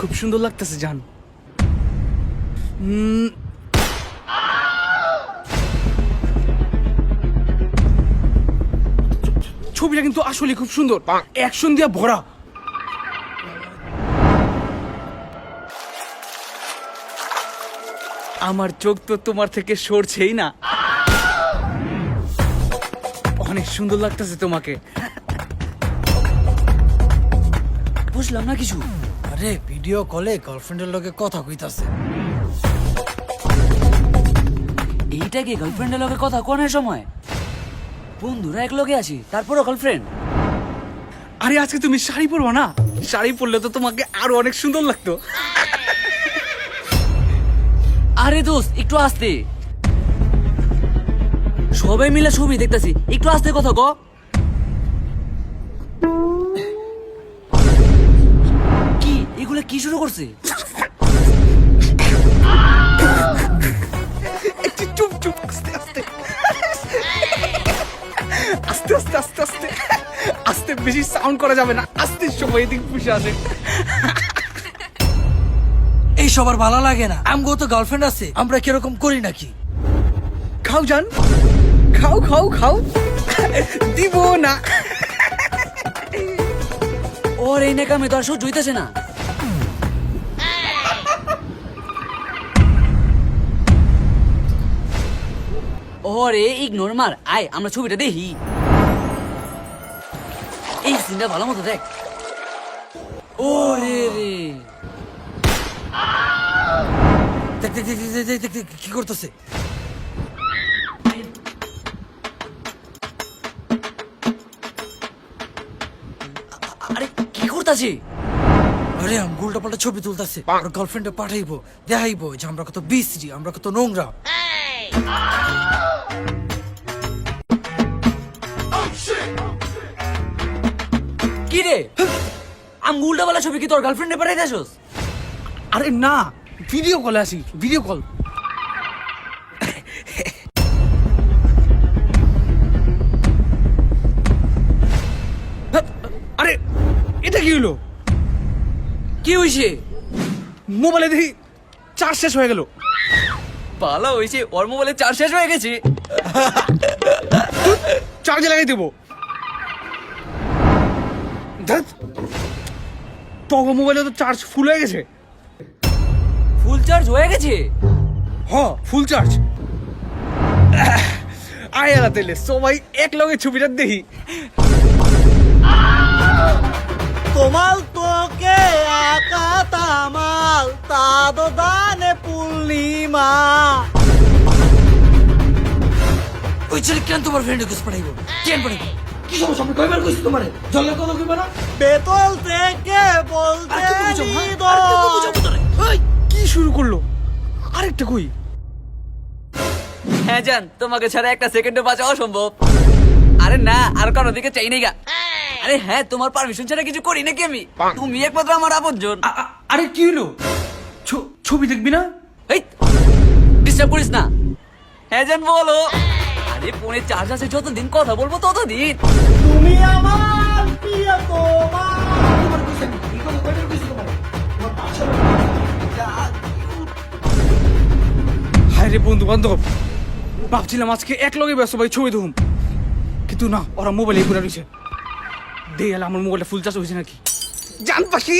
খুব সুন্দর লাগতেছে জান। ছবিটা কিন্তু আসলে খুব সুন্দর। অ্যাকশন দিয়ে ভরা। আমার চোখ তো তোমার থেকে সরছেই না। অনেক সুন্দর লাগতেছে তোমাকে। বুঝলাম না কিছু। আরে ভিডিও কলে গার্লফ্রেন্ডের লগে কথা কইতাছে। এইটা কি গার্লফ্রেন্ডের লগে কথা কোনের সময়? বন্ধুরা এক লগে আছি তারপরও গার্লফ্রেন্ড আরে আজকে তুমি শাড়ি পরবো না? শাড়ি পরলে তো তোমাকে আরও অনেক সুন্দর লাগতো। আরে দোস্ত একটু আসতে। সবাই মিলে ছবি দেখতেছি একটু আসতে কথা কি। কি শুরু করছে? একটু চুপ চুপ আস্তে আস্তে। আস্তে আস্তে আস্তে আস্তে। আস্তে বেশি সাউন্ড করা যাবে না। আস্তে সময় এদিক পুষে আসে এই সবার ভালো লাগে না। আমগো তো গার্লফ্রেন্ড আছে। আমরা কীরকম করি নাকি? খাও জান। খাও খাও খাও। দিব না। ওর এই নেকামে তো আর সহ্য হইতেছে না। ওরে ইগনোর মার। আয় আমরা ছবিটা দেখি। এই সিনটা ভালো মতো দেখ। ওরে রে। দেখ দেখ দেখ দেখ, দেখ, দেখ, দেখ, কি করতেছে? আরে কি করতাছে? আরে আমগো উল্টা পাল্টা ছবি তুলতাছে। আর গার্লফ্রেন্ডে পাঠাইবো দেখাইবো যে আমরা কত বিশ্রী আমরা কত নোংরা। কি রে? আমি উল্টা বলা ছবি কি তোর গার্লফ্রেন্ডে পাঠাই দেছস আরে না ভিডিও কলে আসি ভিডিও কল আরে এটা কি হলো? কি হইছে? মোবাইলে দেখি চার্জ শেষ হয়ে গেল। পালা হইছে ওর মোবাইলে চার্জ শেষ হয়ে গেছে। চার্জে লাগাই দেবো। তখন মোবাইলে তো চার্জ ফুল হয়ে গেছে। ফুল চার্জ হয়ে গেছে? হ ফুল চার্জ আয় আলা তেলে সবাই এক লগে ছবিটা দেখি। তোমাল তোকে একা তামাল তাদো দানে পূর্ণিমা। ওই ছেলে কেন তোমার ফ্রেন্ডে পাঠাইবো? কেন পাঠাইবো? কি সমস্যা? আমি কয়বার কইছি তোমারে? জলের কথা কইবা না? বেতল থেকে বলতে কি শুরু করল? আরেকটা কই? হ্যাঁ জান তোমাকে ছাড়া একটা সেকেন্ডও বাঁচা অসম্ভব। আরে না আর কারও দিকে চাই নাই গা। আরে হ্যাঁ তোমার পারমিশন ছাড়া কিছু করি নাকি আমি? তুমি একমাত্র আমার আপনজন। আরে কি হলো? ছবি দেখবি না? এই ডিস্টার্ব করিস না। হ্যাঁ জান বলো। আরে ফোনে চার্জ আছে যতদিন কথা বলব ততদিন। তুমি আমার প্রিয় তোমার। হায় রে বন্ধু বান্ধব ভাবছিলাম আজকে এক লগে ব্যস্ত ভাই ছবি দেখুম। কিন্তু না ওরা মোবাইলে ঘুরে রয়েছে। দেখে আমার মোবাইলটা ফুল চার্জ হয়েছে নাকি? জান পাখি!